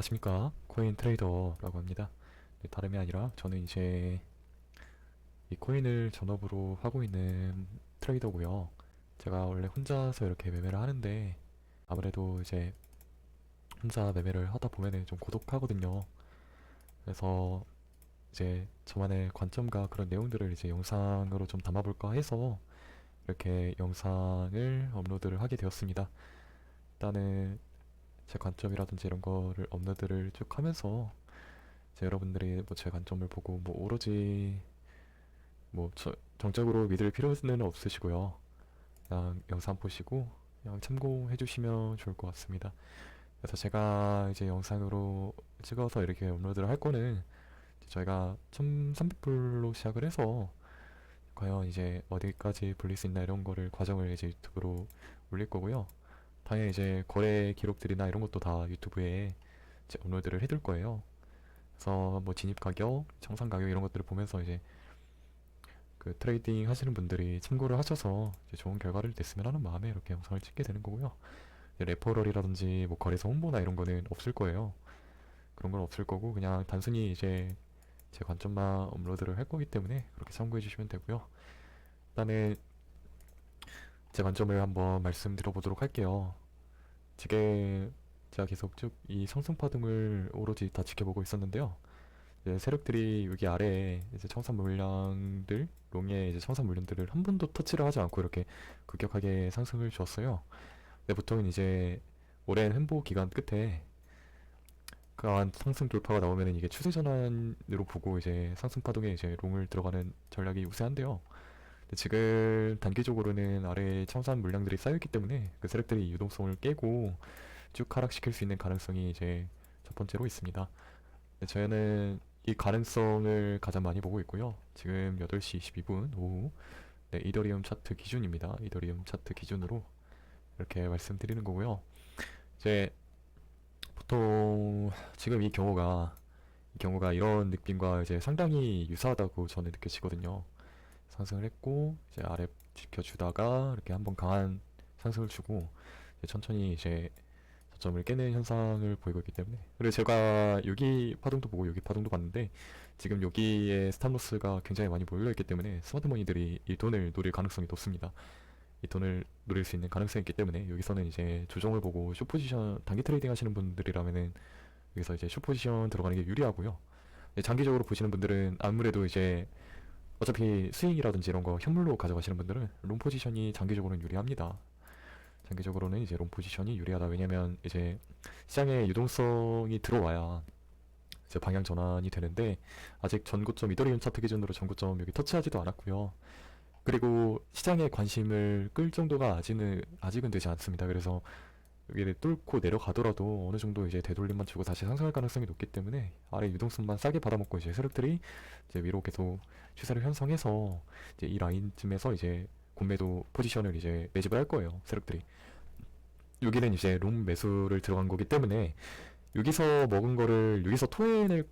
안녕하십니까? 코인 트레이더라고 합니다. 네, 다름이 아니라 저는 이제 이 코인을 전업으로 하고 있는 트레이더고요. 제가 원래 혼자서 이렇게 매매를 하는데 아무래도 이제 혼자 매매를 하다 보면은 좀 고독하거든요. 그래서 이제 저만의 관점과 그런 내용들을 이제 영상으로 좀 담아볼까 해서 이렇게 영상을 업로드를 하게 되었습니다. 일단은 제 관점이라든지 이런 거를 업로드를 쭉 하면서 이제 여러분들이 뭐 제 관점을 보고 뭐 오로지 뭐 저, 정적으로 믿을 필요는 없으시고요. 그냥 영상 보시고 그냥 참고해 주시면 좋을 것 같습니다. 그래서 제가 이제 영상으로 찍어서 이렇게 업로드를 할 거는 저희가 1300불로 시작을 해서 과연 이제 어디까지 불릴 수 있나 이런 거를 과정을 이제 유튜브로 올릴 거고요. 당연히 이제 거래 기록들이나 이런 것도 다 유튜브에 이제 업로드를 해둘 거예요. 그래서 뭐 진입 가격, 정상 가격 이런 것들을 보면서 이제 그 트레이딩 하시는 분들이 참고를 하셔서 좋은 결과를 냈으면 하는 마음에 이렇게 영상을 찍게 되는 거고요. 레퍼럴이라든지 뭐 거래소 홍보나 이런 거는 없을 거예요. 그런 건 없을 거고 그냥 단순히 이제 제 관점만 업로드를 할 거기 때문에 그렇게 참고해 주시면 되고요. 일단은 제 관점을 한번 말씀드려 보도록 할게요. 지금 제가 계속 쭉 이 상승 파동을 오로지 다 지켜보고 있었는데요. 이제 세력들이 여기 아래에 이제 청산 물량들, 롱의 이제 청산 물량들을 한 번도 터치를 하지 않고 이렇게 급격하게 상승을 주었어요. 근데 보통은 이제 오랜 횡보 기간 끝에 강한 상승 돌파가 나오면은 이게 추세 전환으로 보고 이제 상승 파동에 이제 롱을 들어가는 전략이 우세한데요. 근데 지금 단기적으로는 아래에 청산 물량들이 쌓여있기 때문에 그 세력들이 유동성을 깨고 쭉 하락시킬 수 있는 가능성이 이제 첫 번째로 있습니다. 네, 저희는 이 가능성을 가장 많이 보고 있고요. 지금 8시 22분 오후 네, 이더리움 차트 기준입니다. 이더리움 차트 기준으로 이렇게 말씀드리는 거고요. 이제 보통 지금 이 경우가 이 경우가 이런 느낌과 이제 상당히 유사하다고 저는 느껴지거든요. 상승을 했고 이제 아래 지켜주다가 이렇게 한번 강한 상승을 주고 이제 천천히 이제 저점을 깨는 현상을 보이고 있기 때문에 그리고 제가 여기 파동도 보고 여기 파동도 봤는데 지금 여기에 스탑로스가 굉장히 많이 몰려 있기 때문에 스마트머니들이 이 돈을 노릴 가능성이 높습니다. 이 돈을 노릴 수 있는 가능성이 있기 때문에 여기서는 이제 조정을 보고 숏 포지션 단기 트레이딩 하시는 분들이라면은 여기서 이제 숏 포지션 들어가는 게 유리하고요. 이제 장기적으로 보시는 분들은 아무래도 이제 어차피 스윙이라든지 이런 거 현물로 가져가시는 분들은 롱 포지션이 장기적으로는 유리합니다. 장기적으로는 이제 롱 포지션이 유리하다. 왜냐면 이제 시장에 유동성이 들어와야 이제 방향 전환이 되는데 아직 전고점 이더리움 차트 기준으로 전고점 여기 터치하지도 않았고요. 그리고 시장에 관심을 끌 정도가 아직은 아직은 되지 않습니다. 그래서 여기를 뚫고 내려가더라도 어느 정도 이제 되돌림만 주고 다시 상승할 가능성이 높기 때문에 아래 유동성만 싸게 받아먹고 이제 세력들이 이제 위로 계속 추세를 형성해서 이제 이 라인쯤에서 이제 공매도 포지션을 이제 매집을 할 거예요. 세력들이. 여기는 이제 롱 매수를 들어간 거기 때문에 여기서 먹은 거를 여기서 토해낼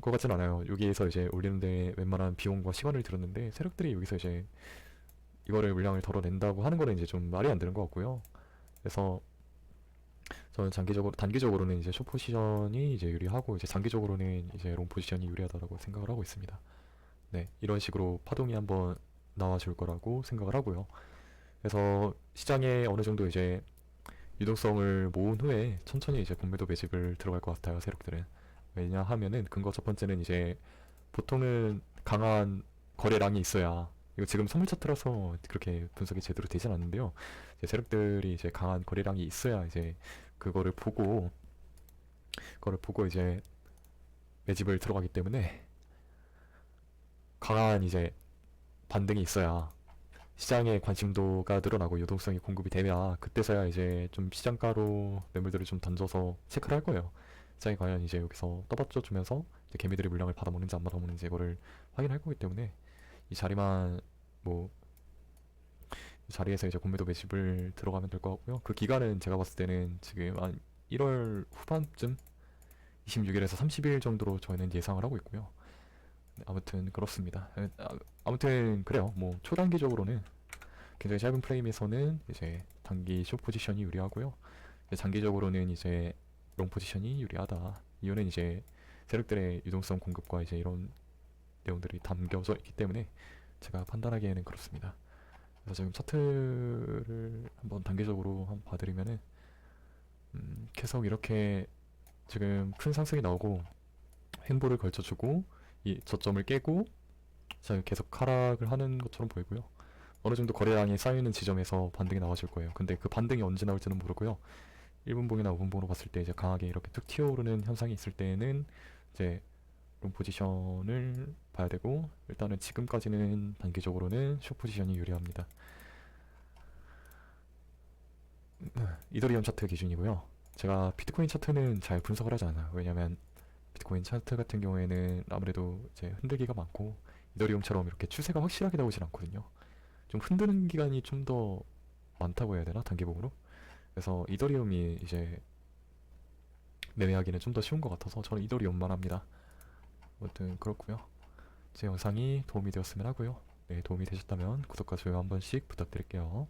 것 같진 않아요. 여기에서 이제 올리는데 웬만한 비용과 시간을 들었는데 세력들이 여기서 이제 이거를 물량을 덜어낸다고 하는 거는 이제 좀 말이 안 되는 것 같고요. 그래서 저는 장기적으로 단기적으로는 이제 숏 포지션이 이제 유리하고 이제 장기적으로는 이제 롱 포지션이 유리하다라고 생각을 하고 있습니다. 네, 이런 식으로 파동이 한번 나와줄 거라고 생각을 하고요. 그래서 시장에 어느 정도 이제 유동성을 모은 후에 천천히 이제 공매도 매집을 들어갈 것 같아요, 세력들은. 왜냐하면은 근거 첫 번째는 이제 보통은 강한 거래량이 있어야 이거 지금 선물 차트라서 그렇게 분석이 제대로 되진 않는데요. 이제 세력들이 이제 강한 거래량이 있어야 이제 그거를 보고 그거를 보고 이제 매집을 들어가기 때문에 강한 이제 반등이 있어야 시장의 관심도가 늘어나고 유동성이 공급이 되면 그때서야 이제 좀 시장가로 매물들을 좀 던져서 체크를 할 거예요. 시장이 과연 이제 여기서 떠받쳐 주면서 이제 개미들이 물량을 받아먹는지 안 받아먹는지 이거를 확인할 거기 때문에 이 자리만 뭐이 자리에서 이제 공매도 매집을 들어가면 될 것 같고요. 그 기간은 제가 봤을 때는 지금 한 1월 후반쯤 26일에서 30일 정도로 저희는 예상을 하고 있고요. 네, 아무튼 그렇습니다. 에, 아, 아무튼 그래요. 뭐 초단기적으로는 굉장히 짧은 프레임에서는 이제 단기 숏 포지션이 유리하고요. 장기적으로는 이제 롱 포지션이 유리하다. 이유는 이제 세력들의 유동성 공급과 이제 이런 내용들이 담겨져 있기 때문에 제가 판단하기에는 그렇습니다. 그래서 지금 차트를 한번 단계적으로 한번 봐드리면은 음, 계속 이렇게 지금 큰 상승이 나오고 횡보를 걸쳐주고 이 저점을 깨고 자 계속 하락을 하는 것처럼 보이고요. 어느 정도 거래량이 쌓이는 지점에서 반등이 나와줄 거예요. 근데 그 반등이 언제 나올지는 모르고요. 1분봉이나 5분봉으로 봤을 때 이제 강하게 이렇게 툭 튀어오르는 현상이 있을 때는 이제 롱 포지션을 봐야 되고 일단은 지금까지는 단기적으로는 숏 포지션이 유리합니다. 이더리움 차트 기준이고요. 제가 비트코인 차트는 잘 분석을 하지 않아요. 왜냐면 비트코인 차트 같은 경우에는 아무래도 이제 흔들기가 많고 이더리움처럼 이렇게 추세가 확실하게 나오진 않거든요. 좀 흔드는 기간이 좀 더 많다고 해야 되나 단기봉으로? 그래서 이더리움이 이제 매매하기는 좀 더 쉬운 것 같아서 저는 이더리움만 합니다. 아무튼 그렇고요. 제 영상이 도움이 되었으면 하고요. 네, 도움이 되셨다면 구독과 좋아요 한 번씩 부탁드릴게요.